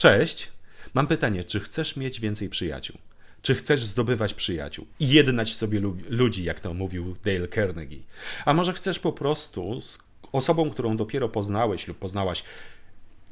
Cześć. Mam pytanie, czy chcesz mieć więcej przyjaciół? Czy chcesz zdobywać przyjaciół i jednać sobie lu- ludzi, jak to mówił Dale Carnegie? A może chcesz po prostu z osobą, którą dopiero poznałeś lub poznałaś,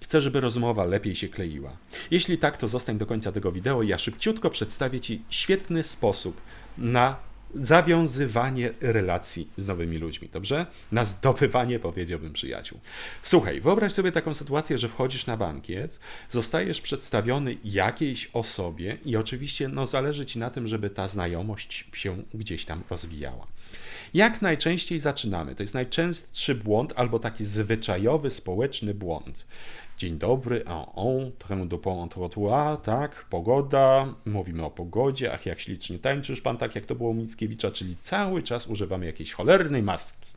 Chcę, żeby rozmowa lepiej się kleiła. Jeśli tak, to zostań do końca tego wideo i ja szybciutko przedstawię Ci świetny sposób na zawiązywanie relacji z nowymi ludźmi, dobrze? Na zdobywanie, powiedziałbym, przyjaciół. Słuchaj, wyobraź sobie taką sytuację, że wchodzisz na bankiet, zostajesz przedstawiony jakiejś osobie i oczywiście no, zależy Ci na tym, żeby ta znajomość się gdzieś tam rozwijała. Jak najczęściej zaczynamy? To jest najczęstszy błąd albo taki zwyczajowy, społeczny błąd. Dzień dobry, en on, tremu du pont trottoir, tak, pogoda, mówimy o pogodzie, ach jak ślicznie tańczysz pan, tak jak to było u Mickiewicza, czyli cały czas używamy jakiejś cholernej maski.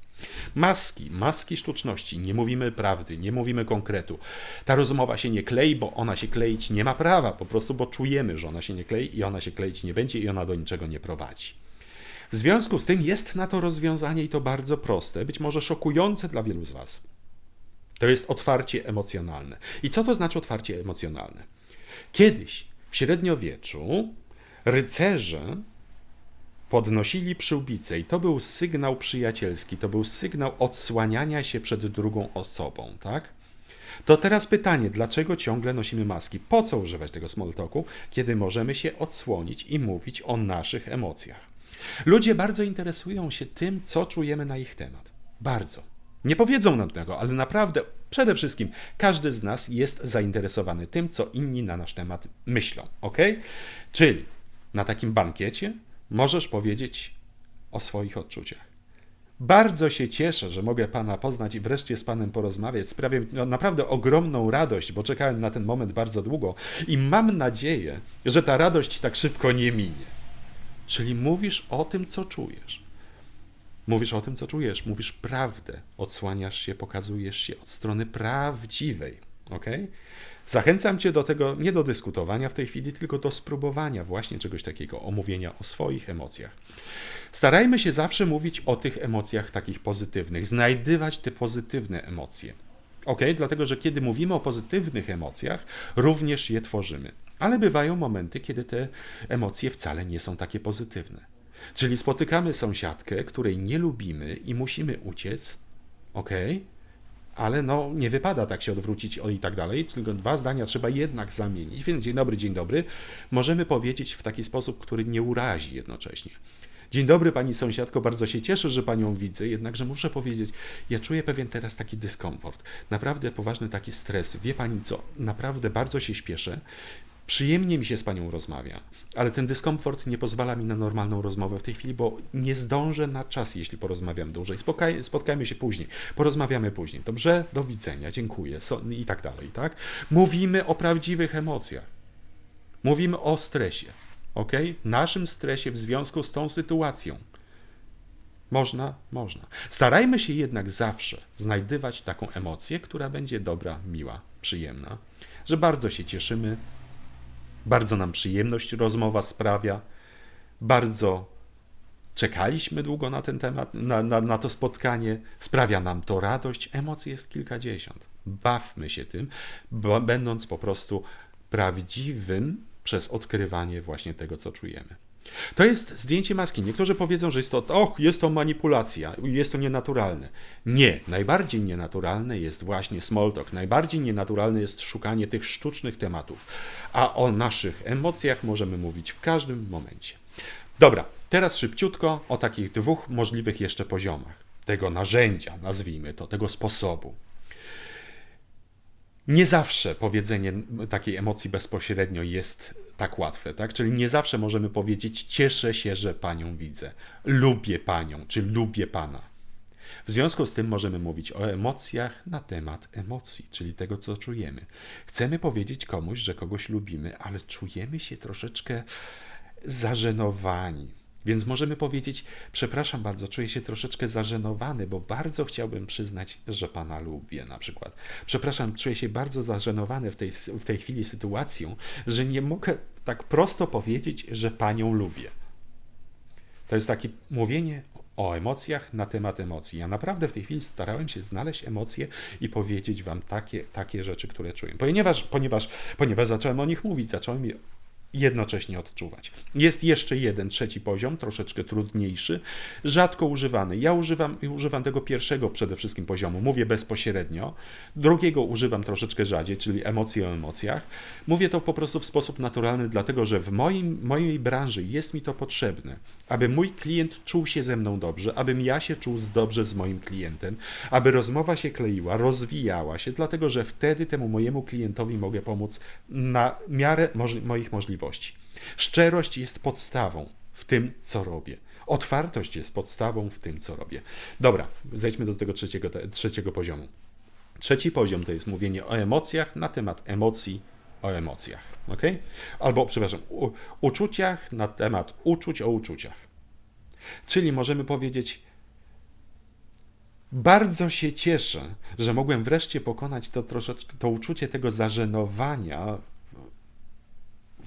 Maski, maski sztuczności, nie mówimy prawdy, nie mówimy konkretu. Ta rozmowa się nie klei, bo ona się kleić nie ma prawa, po prostu bo czujemy, że ona się nie klei i ona się kleić nie będzie i ona do niczego nie prowadzi. W związku z tym jest na to rozwiązanie i to bardzo proste, być może szokujące dla wielu z Was. To jest otwarcie emocjonalne. I co to znaczy otwarcie emocjonalne? Kiedyś, w średniowieczu, rycerze podnosili przyłbicę i to był sygnał przyjacielski, to był sygnał odsłaniania się przed drugą osobą, tak? To teraz pytanie, dlaczego ciągle nosimy maski? Po co używać tego small kiedy możemy się odsłonić i mówić o naszych emocjach? Ludzie bardzo interesują się tym, co czujemy na ich temat. Bardzo. Nie powiedzą nam tego, ale naprawdę przede wszystkim każdy z nas jest zainteresowany tym, co inni na nasz temat myślą. Ok? Czyli na takim bankiecie możesz powiedzieć o swoich odczuciach. Bardzo się cieszę, że mogę Pana poznać i wreszcie z Panem porozmawiać. Sprawia mi no, naprawdę ogromną radość, bo czekałem na ten moment bardzo długo i mam nadzieję, że ta radość tak szybko nie minie. Czyli mówisz o tym, co czujesz. Mówisz o tym, co czujesz, mówisz prawdę, odsłaniasz się, pokazujesz się od strony prawdziwej. Ok? Zachęcam Cię do tego, nie do dyskutowania w tej chwili, tylko do spróbowania właśnie czegoś takiego, omówienia o swoich emocjach. Starajmy się zawsze mówić o tych emocjach takich pozytywnych, znajdywać te pozytywne emocje. Ok? Dlatego, że kiedy mówimy o pozytywnych emocjach, również je tworzymy. Ale bywają momenty, kiedy te emocje wcale nie są takie pozytywne. Czyli spotykamy sąsiadkę, której nie lubimy i musimy uciec, ok? Ale no, nie wypada tak się odwrócić i tak dalej, tylko dwa zdania trzeba jednak zamienić. Więc dzień dobry, dzień dobry. Możemy powiedzieć w taki sposób, który nie urazi jednocześnie. Dzień dobry pani sąsiadko, bardzo się cieszę, że panią widzę, jednakże muszę powiedzieć, ja czuję pewien teraz taki dyskomfort, naprawdę poważny taki stres. Wie pani co, naprawdę bardzo się śpieszę, Przyjemnie mi się z panią rozmawia, ale ten dyskomfort nie pozwala mi na normalną rozmowę w tej chwili, bo nie zdążę na czas, jeśli porozmawiam dłużej. Spotkaj, spotkajmy się później, porozmawiamy później. Dobrze? Do widzenia, dziękuję so, i tak dalej, tak? Mówimy o prawdziwych emocjach. Mówimy o stresie, ok? Naszym stresie w związku z tą sytuacją. Można, można. Starajmy się jednak zawsze znajdywać taką emocję, która będzie dobra, miła, przyjemna, że bardzo się cieszymy, bardzo nam przyjemność rozmowa sprawia. Bardzo czekaliśmy długo na ten temat, na, na, na to spotkanie. Sprawia nam to radość. Emocji jest kilkadziesiąt. Bawmy się tym, będąc po prostu prawdziwym przez odkrywanie właśnie tego, co czujemy. To jest zdjęcie maski. Niektórzy powiedzą, że jest to, och, jest to manipulacja, jest to nienaturalne. Nie, najbardziej nienaturalne jest właśnie small talk. Najbardziej nienaturalne jest szukanie tych sztucznych tematów. A o naszych emocjach możemy mówić w każdym momencie. Dobra, teraz szybciutko o takich dwóch możliwych jeszcze poziomach tego narzędzia, nazwijmy to, tego sposobu. Nie zawsze powiedzenie takiej emocji bezpośrednio jest tak łatwe, tak? Czyli nie zawsze możemy powiedzieć cieszę się, że panią widzę, lubię panią, czy lubię pana. W związku z tym możemy mówić o emocjach na temat emocji, czyli tego, co czujemy. Chcemy powiedzieć komuś, że kogoś lubimy, ale czujemy się troszeczkę zażenowani, więc możemy powiedzieć: Przepraszam bardzo, czuję się troszeczkę zażenowany, bo bardzo chciałbym przyznać, że pana lubię, na przykład. Przepraszam, czuję się bardzo zażenowany w tej, w tej chwili sytuacją, że nie mogę tak prosto powiedzieć, że panią lubię. To jest takie mówienie o emocjach na temat emocji. Ja naprawdę w tej chwili starałem się znaleźć emocje i powiedzieć wam takie, takie rzeczy, które czuję. Ponieważ, ponieważ, ponieważ zacząłem o nich mówić, zacząłem je jednocześnie odczuwać. Jest jeszcze jeden trzeci poziom, troszeczkę trudniejszy, rzadko używany. Ja używam, używam tego pierwszego przede wszystkim poziomu, mówię bezpośrednio. Drugiego używam troszeczkę rzadziej, czyli emocje o emocjach. Mówię to po prostu w sposób naturalny, dlatego że w moim, mojej branży jest mi to potrzebne, aby mój klient czuł się ze mną dobrze, abym ja się czuł dobrze z moim klientem, aby rozmowa się kleiła, rozwijała się, dlatego że wtedy temu mojemu klientowi mogę pomóc na miarę moich możliwości. Szczerość jest podstawą w tym, co robię. Otwartość jest podstawą w tym, co robię. Dobra, zejdźmy do tego trzeciego, trzeciego poziomu. Trzeci poziom to jest mówienie o emocjach na temat emocji o emocjach. ok? Albo, przepraszam, u, uczuciach na temat uczuć o uczuciach. Czyli możemy powiedzieć, bardzo się cieszę, że mogłem wreszcie pokonać to troszeczkę, to uczucie tego zażenowania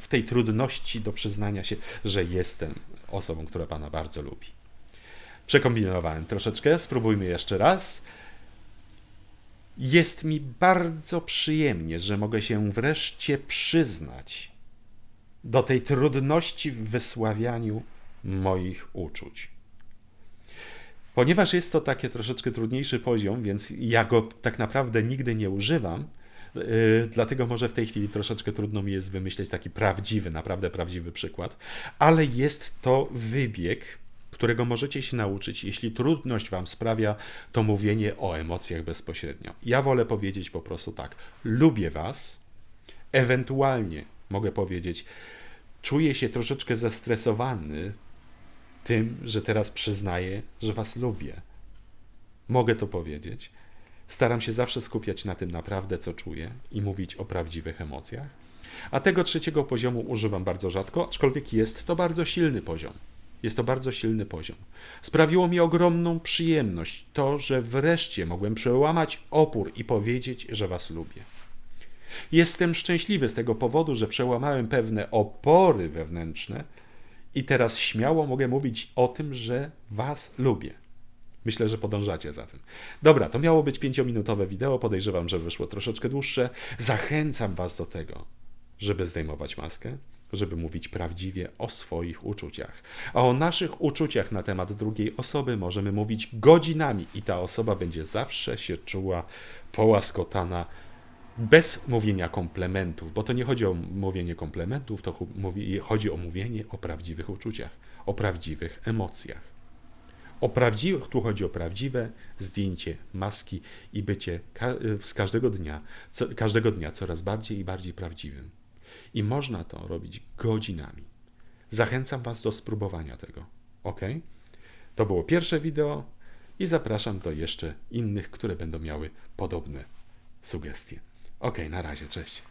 w tej trudności do przyznania się, że jestem osobą, która Pana bardzo lubi. Przekombinowałem troszeczkę, spróbujmy jeszcze raz. Jest mi bardzo przyjemnie, że mogę się wreszcie przyznać do tej trudności w wysławianiu moich uczuć. Ponieważ jest to takie troszeczkę trudniejszy poziom, więc ja go tak naprawdę nigdy nie używam, dlatego może w tej chwili troszeczkę trudno mi jest wymyśleć taki prawdziwy, naprawdę prawdziwy przykład, ale jest to wybieg, którego możecie się nauczyć, jeśli trudność Wam sprawia to mówienie o emocjach bezpośrednio. Ja wolę powiedzieć po prostu tak: lubię Was, ewentualnie mogę powiedzieć, czuję się troszeczkę zestresowany tym, że teraz przyznaję, że Was lubię. Mogę to powiedzieć. Staram się zawsze skupiać na tym naprawdę, co czuję i mówić o prawdziwych emocjach. A tego trzeciego poziomu używam bardzo rzadko, aczkolwiek jest to bardzo silny poziom. Jest to bardzo silny poziom. Sprawiło mi ogromną przyjemność to, że wreszcie mogłem przełamać opór i powiedzieć, że Was lubię. Jestem szczęśliwy z tego powodu, że przełamałem pewne opory wewnętrzne i teraz śmiało mogę mówić o tym, że Was lubię. Myślę, że podążacie za tym. Dobra, to miało być pięciominutowe wideo. Podejrzewam, że wyszło troszeczkę dłuższe. Zachęcam Was do tego, żeby zdejmować maskę, żeby mówić prawdziwie o swoich uczuciach. A o naszych uczuciach na temat drugiej osoby możemy mówić godzinami i ta osoba będzie zawsze się czuła połaskotana bez mówienia komplementów, bo to nie chodzi o mówienie komplementów, to chodzi o mówienie o prawdziwych uczuciach, o prawdziwych emocjach. O prawdziwych, tu chodzi o prawdziwe zdjęcie maski i bycie ka- z każdego dnia, co, każdego dnia coraz bardziej i bardziej prawdziwym. I można to robić godzinami. Zachęcam Was do spróbowania tego. Ok? To było pierwsze wideo i zapraszam do jeszcze innych, które będą miały podobne sugestie. Ok, na razie, cześć.